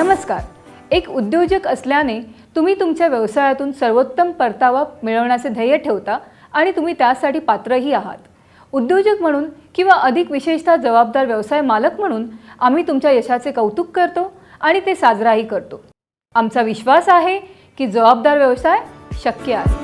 नमस्कार. एक उद्योजक असल्याने तुम्ही तुमच्या व्यवसायातून सर्वोत्तम परतावा मिळवण्याचे ध्येय ठेवता आणि तुम्ही त्यासाठी पात्रही आहात. उद्योजक म्हणून किंवा अधिक विशेषतः जबाबदार व्यवसाय मालक म्हणून आम्ही तुमच्या यशाचे कौतुक करतो आणि ते साजराही करतो. आमचा विश्वास आहे की जबाबदार व्यवसाय शक्य आहे.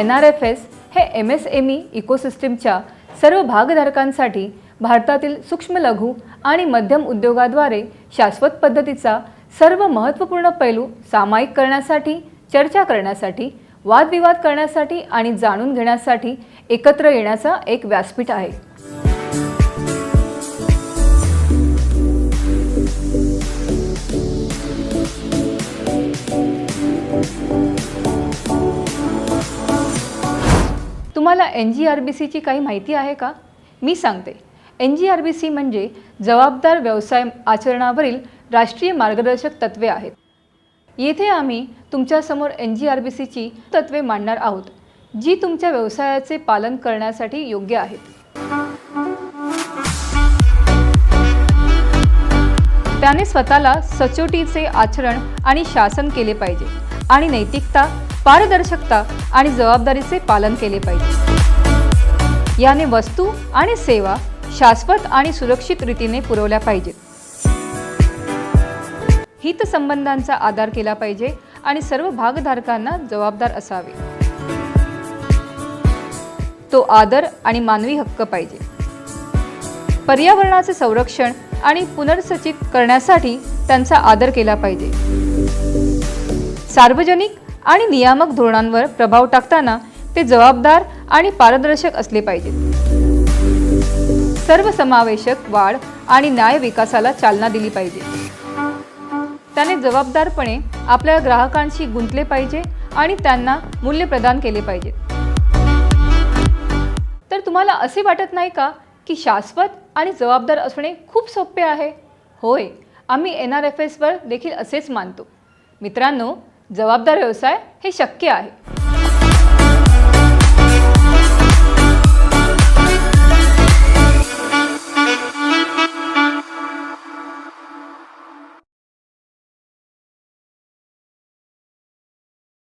एन आर एफ एस हे एम एस एम ई इकोसिस्टीमच्या सर्व भागधारकांसाठी भारतातील सूक्ष्म लघु आणि मध्यम उद्योगाद्वारे शाश्वत पद्धतीचा सर्व महत्त्वपूर्ण पैलू सामायिक करण्यासाठी चर्चा करण्यासाठी वादविवाद करण्यासाठी आणि जाणून घेण्यासाठी एकत्र येण्याचा एक व्यासपीठ आहे. तुम्हाला एन जी आर बी सीची काही माहिती आहे का? मी सांगते. N G R B C म्हणजे जबाबदार व्यवसाय आचरणावरील राष्ट्रीय मार्गदर्शक तत्वे आहेत. येथे आम्ही तुमच्यासमोर एन जी आर बी सीची तत्त्वे मांडणार आहोत जी तुमच्या व्यवसायाचे पालन करण्यासाठी योग्य आहेत. त्याने स्वतःला सचोटीचे आचरण आणि शासन केले पाहिजे आणि नैतिकता पारदर्शकता आणि जबाबदारीचे पालन केले पाहिजे. याने वस्तू आणि सेवा शाश्वत आणि सुरक्षित रीतीने पुरवल्या पाहिजेत. हितसंबंधांचा आधार केला पाहिजे आणि सर्व भागधारकांना जबाबदार असावे. तो आदर आणि मानवी हक्क पाहिजे. पर्यावरणाचे संरक्षण आणि पुनर्सचित करण्यासाठी त्यांचा आदर केला पाहिजे. सार्वजनिक आणि नियामक धोरणांवर प्रभाव टाकताना ते जबाबदार आणि पारदर्शक असले पाहिजेत. सर्वसमावेशक वाढ आणि न्याय विकासाला चालना दिली पाहिजे. त्याने जबाबदारपणे आपल्या ग्राहकांशी गुंतले पाहिजे आणि त्यांना मूल्य प्रदान केले पाहिजे. तर तुम्हाला असे वाटत नाही का की शाश्वत आणि जबाबदार असणे खूप सोपे आहे? होय आम्ही एन आर एफ एसवर देखील असेच मानतो. मित्रांनो जबाबदार व्यवसाय हे शक्य आहे.